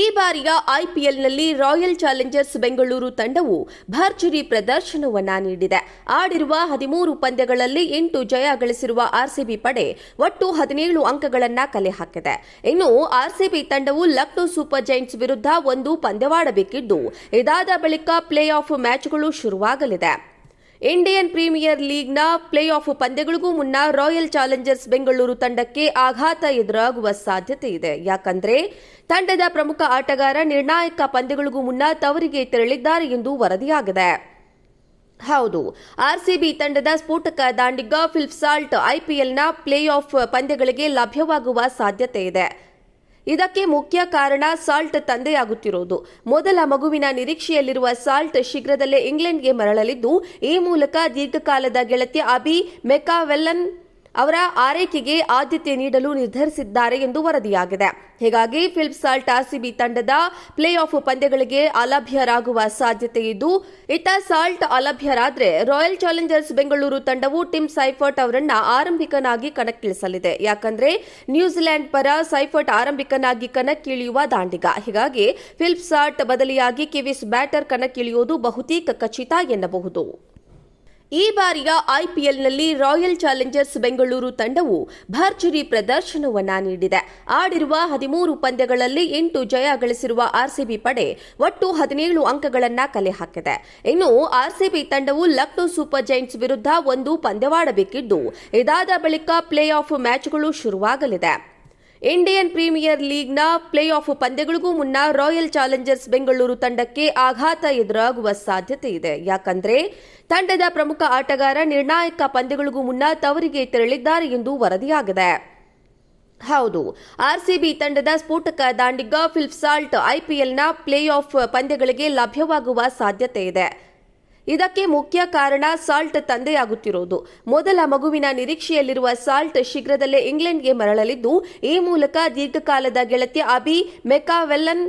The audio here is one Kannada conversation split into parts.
ಈ ಬಾರಿಯ ಐಪಿಎಲ್ನಲ್ಲಿ ರಾಯಲ್ ಚಾಲೆಂಜರ್ಸ್ ಬೆಂಗಳೂರು ತಂಡವು ಭರ್ಜರಿ ಪ್ರದರ್ಶನವನ್ನ ನೀಡಿದೆ. ಆಡಿರುವ ಹದಿಮೂರು ಪಂದ್ಯಗಳಲ್ಲಿ ಎಂಟು ಜಯ ಗಳಿಸಿರುವ ಆರ್ಸಿಬಿ ಪಡೆ ಒಟ್ಟು ಹದಿನೇಳು ಅಂಕಗಳನ್ನ ಕಲೆ ಹಾಕಿದೆ. ಇನ್ನು ಆರ್ಸಿಬಿ ತಂಡವು ಲಕ್ನೋ ಸೂಪರ್ ಜೈಂಟ್ಸ್ ವಿರುದ್ಧ ಒಂದು ಪಂದ್ಯವಾಡಬೇಕಿದ್ದು, ಇದಾದ ಬಳಿಕ ಪ್ಲೇ ಆಫ್ ಮ್ಯಾಚ್ಗಳು ಶುರುವಾಗಲಿದೆ. ಇಂಡಿಯನ್ ಪ್ರೀಮಿಯರ್ ಲೀಗ್ನ ಪ್ಲೇ ಆಫ್ ಪಂದ್ಯಗಳಿಗೂ ಮುನ್ನ ರಾಯಲ್ ಚಾಲೆಂಜರ್ಸ್ ಬೆಂಗಳೂರು ತಂಡಕ್ಕೆ ಆಘಾತ ಎದುರಾಗುವ ಸಾಧ್ಯತೆ ಇದೆ. ಯಾಕಂದ್ರೆ ತಂಡದ ಪ್ರಮುಖ ಆಟಗಾರ ನಿರ್ಣಾಯಕ ಪಂದ್ಯಗಳಿಗೂ ಮುನ್ನ ತವರಿಗೆ ತೆರಳಿದ್ದಾರೆ ಎಂದು ವರದಿಯಾಗಿದೆ. ಹೌದು, ಆರ್ಸಿಬಿ ತಂಡದ ಸ್ಫೋಟಕ ದಾಂಡಿಗ ಫಿಲ್ಪ್ಸಾಲ್ಟ್ ಐಪಿಎಲ್ನ ಪ್ಲೇ ಆಫ್ ಪಂದ್ಯಗಳಿಗೆ ಲಭ್ಯವಾಗುವ ಸಾಧ್ಯತೆ ಇದೆ. ಇದಕ್ಕೆ ಮುಖ್ಯ ಕಾರಣ ಸಾಲ್ಟ್ ತಂದೆಯಾಗುತ್ತಿರುವುದು. ಮೊದಲ ಮಗುವಿನ ನಿರೀಕ್ಷೆಯಲ್ಲಿರುವ ಸಾಲ್ಟ್ ಶೀಘ್ರದಲ್ಲೇ ಇಂಗ್ಲೆಂಡ್ಗೆ ಮರಳಲಿದ್ದು, ಈ ಮೂಲಕ ದೀರ್ಘಕಾಲದ ಗೆಳತಿ ಅಬಿ ಮೆಕಾವೆಲ್ಲನ್ ಅವರ ಆರೈಕೆಗೆ ಆದ್ಯತೆ ನೀಡಲು ನಿರ್ಧರಿಸಿದ್ದಾರೆ ಎಂದು ವರದಿಯಾಗಿದೆ. ಹೀಗಾಗಿ ಫಿಲ್ಪ್ಸಾಲ್ಟ್ ಆರ್ಸಿಬಿ ತಂಡದ ಪ್ಲೇ ಆಫ್ ಪಂದ್ಯಗಳಿಗೆ ಅಲಭ್ಯರಾಗುವ ಸಾಧ್ಯತೆ ಇದ್ದು, ಇತ್ತ ಸಾಲ್ಟ್ ಅಲಭ್ಯರಾದರೆ ರಾಯಲ್ ಚಾಲೆಂಜರ್ಸ್ ಬೆಂಗಳೂರು ತಂಡವು ಟಿಮ್ ಸೈಫರ್ಟ್ ಅವರನ್ನ ಆರಂಭಿಕನಾಗಿ ಕಣಕ್ಕಿಳಿಸಲಿದೆ. ಯಾಕಂದ್ರೆ ನ್ಯೂಜಿಲೆಂಡ್ ಪರ ಸೈಫರ್ಟ್ ಆರಂಭಿಕನಾಗಿ ಕಣಕ್ಕಿಳಿಯುವ ದಾಂಡಿಗ. ಹೀಗಾಗಿ ಫಿಲ್ಪ್ಸಾಲ್ಟ್ ಬದಲಿಯಾಗಿ ಕಿವಿಸ್ ಬ್ಯಾಟರ್ ಕಣಕ್ಕಿಳಿಯುವುದು ಬಹುತೇಕ ಖಚಿತ ಎನ್ನಬಹುದು. ಈ ಬಾರಿಯ ಐಪಿಎಲ್ನಲ್ಲಿ ರಾಯಲ್ ಚಾಲೆಂಜರ್ಸ್ ಬೆಂಗಳೂರು ತಂಡವು ಭರ್ಜರಿ ಪ್ರದರ್ಶನವನ್ನ ನೀಡಿದೆ. ಆಡಿರುವ ಹದಿಮೂರು ಪಂದ್ಯಗಳಲ್ಲಿ ಎಂಟು ಜಯ ಗಳಿಸಿರುವ ಆರ್ಸಿಬಿ ಪಡೆ ಒಟ್ಟು ಹದಿನೇಳು ಅಂಕಗಳನ್ನು ಕಲೆ ಹಾಕಿದೆ. ಇನ್ನು ಆರ್ಸಿಬಿ ತಂಡವು ಲಕ್ನೋ ಸೂಪರ್ ಜೈಂಟ್ಸ್ ವಿರುದ್ಧ ಒಂದು ಪಂದ್ಯವಾಡಬೇಕಿದ್ದು, ಇದಾದ ಬಳಿಕ ಪ್ಲೇ ಆಫ್ ಮ್ಯಾಚ್ಗಳು ಶುರುವಾಗಲಿದೆ. ಇಂಡಿಯನ್ ಪ್ರೀಮಿಯರ್ ಲೀಗ್ನ ಪ್ಲೇ ಆಫ್ ಪಂದ್ಯಗಳಿಗೂ ಮುನ್ನ ರಾಯಲ್ ಚಾಲೆಂಜರ್ಸ್ ಬೆಂಗಳೂರು ತಂಡಕ್ಕೆ ಆಘಾತ ಎದುರಾಗುವ ಸಾಧ್ಯತೆ ಇದೆ. ಯಾಕಂದ್ರೆ ತಂಡದ ಪ್ರಮುಖ ಆಟಗಾರ ನಿರ್ಣಾಯಕ ಪಂದ್ಯಗಳಿಗೂ ಮುನ್ನ ತವರಿಗೆ ತೆರಳಿದ್ದಾರೆ ಎಂದು ವರದಿಯಾಗಿದೆ. ಹೌದು, ಆರ್ಸಿಬಿ ತಂಡದ ಸ್ಫೋಟಕ ದಾಂಡಿಗ ಫಿಲ್ಪ್ಸಾಲ್ಟ್ ಐಪಿಎಲ್ನ ಪ್ಲೇ ಆಫ್ ಪಂದ್ಯಗಳಿಗೆ ಲಭ್ಯವಾಗುವ ಸಾಧ್ಯತೆ ಇದೆ. ಇದಕ್ಕೆ ಮುಖ್ಯ ಕಾರಣ ಸಾಲ್ಟ್ ತಂದೆಯಾಗುತ್ತಿರುವುದು. ಮೊದಲ ಮಗುವಿನ ನಿರೀಕ್ಷೆಯಲ್ಲಿರುವ ಸಾಲ್ಟ್ ಶೀಘ್ರದಲ್ಲೇ ಇಂಗ್ಲೆಂಡ್ಗೆ ಮರಳಲಿದ್ದು, ಈ ಮೂಲಕ ದೀರ್ಘಕಾಲದ ಗೆಳತಿ ಅಬಿ ಮೆಕಾವೆಲ್ಲನ್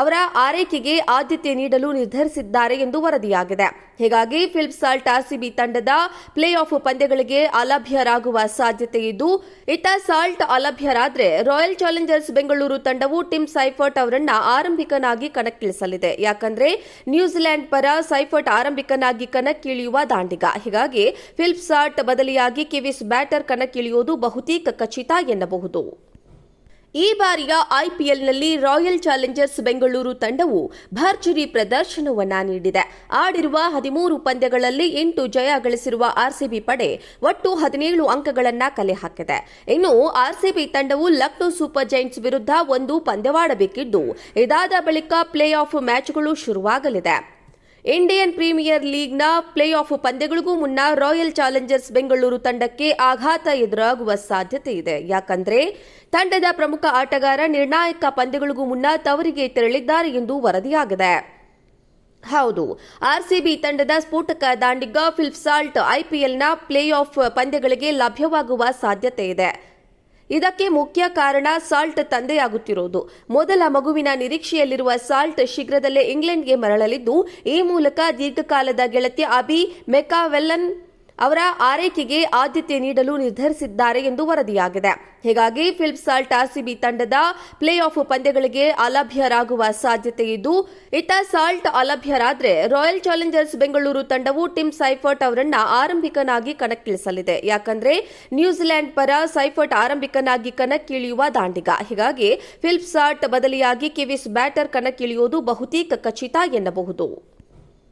ಅವರ ಆರೈಕೆಗೆ ಆದ್ಯತೆ ನೀಡಲು ನಿರ್ಧರಿಸಿದ್ದಾರೆ ಎಂದು ವರದಿಯಾಗಿದೆ. ಹೀಗಾಗಿ ಫಿಲ್ಪ್ ಸಾಲ್ಟ್ ಆರ್ಸಿಬಿ ತಂಡದ ಪ್ಲೇ ಆಫ್ ಪಂದ್ಯಗಳಿಗೆ ಅಲಭ್ಯರಾಗುವ ಸಾಧ್ಯತೆ ಇದ್ದು, ಇತ್ತ ಸಾಲ್ಟ್ ಅಲಭ್ಯರಾದರೆ ರಾಯಲ್ ಚಾಲೆಂಜರ್ಸ್ ಬೆಂಗಳೂರು ತಂಡವು ಟಿಮ್ ಸೈಫರ್ಟ್ ಅವರನ್ನ ಆರಂಭಿಕನಾಗಿ ಕಣಕ್ಕಿಳಿಸಲಿದೆ. ಯಾಕಂದ್ರೆ ನ್ಯೂಜಿಲೆಂಡ್ ಪರ ಸೈಫರ್ಟ್ ಆರಂಭಿಕನಾಗಿ ಕಣಕ್ಕಿಳಿಯುವ ದಾಂಡಿಗ. ಹೀಗಾಗಿ ಫಿಲ್ಪ್ ಸಾಲ್ಟ್ ಬದಲಿಯಾಗಿ ಕಿವಿಸ್ ಬ್ಯಾಟರ್ ಕಣಕ್ಕಿಳಿಯುವುದು ಬಹುತೇಕ ಖಚಿತ ಎನ್ನಬಹುದು. ಈ ಬಾರಿಯ ಐಪಿಎಲ್ನಲ್ಲಿ ರಾಯಲ್ ಚಾಲೆಂಜರ್ಸ್ ಬೆಂಗಳೂರು ತಂಡವು ಭರ್ಜರಿ ಪ್ರದರ್ಶನವನ್ನ ನೀಡಿದೆ. ಆಡಿರುವ ಹದಿಮೂರು ಪಂದ್ಯಗಳಲ್ಲಿ ಎಂಟು ಜಯ ಗಳಿಸಿರುವ ಆರ್ಸಿಬಿ ಪಡೆ ಒಟ್ಟು ಹದಿನೇಳು ಅಂಕಗಳನ್ನು ಕಲೆ ಹಾಕಿದೆ. ಇನ್ನು ಆರ್ಸಿಬಿ ತಂಡವು ಲಕ್ನೋ ಸೂಪರ್ ಜೈಂಟ್ಸ್ ವಿರುದ್ಧ ಒಂದು ಪಂದ್ಯವಾಡಬೇಕಿದ್ದು, ಇದಾದ ಬಳಿಕ ಪ್ಲೇ ಆಫ್ ಮ್ಯಾಚ್ಗಳು ಶುರುವಾಗಲಿದೆ. ಇಂಡಿಯನ್ ಪ್ರೀಮಿಯರ್ ಲೀಗ್ನ ಪ್ಲೇ ಆಫ್ ಪಂದ್ಯಗಳಿಗೂ ಮುನ್ನ ರಾಯಲ್ ಚಾಲೆಂಜರ್ಸ್ ಬೆಂಗಳೂರು ತಂಡಕ್ಕೆ ಆಘಾತ ಎದುರಾಗುವ ಸಾಧ್ಯತೆ ಇದೆ. ಯಾಕಂದ್ರೆ ತಂಡದ ಪ್ರಮುಖ ಆಟಗಾರ ನಿರ್ಣಾಯಕ ಪಂದ್ಯಗಳಿಗೂ ಮುನ್ನ ತವರಿಗೆ ತೆರಳಿದ್ದಾರೆ ಎಂದು ವರದಿಯಾಗಿದೆ. ಹೌದು, ಆರ್ಸಿಬಿ ತಂಡದ ಸ್ಫೋಟಕ ದಾಂಡಿಗ ಫಿಲ್ಪ್ಸಾಲ್ಟ್ ಐಪಿಎಲ್ನ ಪ್ಲೇ ಆಫ್ ಪಂದ್ಯಗಳಿಗೆ ಲಭ್ಯವಾಗುವ ಸಾಧ್ಯತೆ ಇದೆ. ಇದಕ್ಕೆ ಮುಖ್ಯ ಕಾರಣ ಸಾಲ್ಟ್ ತಂದೆಯಾಗುತ್ತಿರುವುದು. ಮೊದಲ ಮಗುವಿನ ನಿರೀಕ್ಷೆಯಲ್ಲಿರುವ ಸಾಲ್ಟ್ ಶೀಘ್ರದಲ್ಲೇ ಇಂಗ್ಲೆಂಡ್ಗೆ ಮರಳಲಿದ್ದು, ಈ ಮೂಲಕ ದೀರ್ಘಕಾಲದ ಗೆಳತಿ ಅಬಿ ಮೆಕಾವೆಲ್ಲನ್ ಅವರ ಆರೈಕೆಗೆ ಆದ್ಯತೆ ನೀಡಲು ನಿರ್ಧರಿಸಿದ್ದಾರೆ ಎಂದು ವರದಿಯಾಗಿದೆ. ಹೀಗಾಗಿ ಫಿಲ್ಪ್ ಸಾಲ್ಟ್ ಆರ್ಸಿಬಿ ತಂಡದ ಪ್ಲೇ ಆಫ್ ಪಂದ್ಯಗಳಿಗೆ ಅಲಭ್ಯರಾಗುವ ಸಾಧ್ಯತೆ ಇದ್ದು, ಇತ್ತ ಸಾಲ್ಟ್ ಅಲಭ್ಯರಾದ್ರೆ ರಾಯಲ್ ಚಾಲೆಂಜರ್ಸ್ ಬೆಂಗಳೂರು ತಂಡವು ಟಿಮ್ ಸೈಫರ್ಟ್ ಅವರನ್ನ ಆರಂಭಿಕನಾಗಿ ಕಣಕ್ಕಿಳಿಸಲಿದೆ. ಯಾಕಂದ್ರೆ ನ್ಯೂಜಿಲೆಂಡ್ ಪರ ಸೈಫರ್ಟ್ ಆರಂಭಿಕನಾಗಿ ಕಣಕ್ಕಿಳಿಯುವ ದಾಂಡಿಗ. ಹೀಗಾಗಿ ಫಿಲ್ಪ್ ಸಾಲ್ಟ್ ಬದಲಿಯಾಗಿ ಕಿವಿಸ್ ಬ್ಯಾಟರ್ ಕಣಕ್ಕಿಳಿಯುವುದು ಬಹುತೇಕ ಖಚಿತ ಎನ್ನಬಹುದು.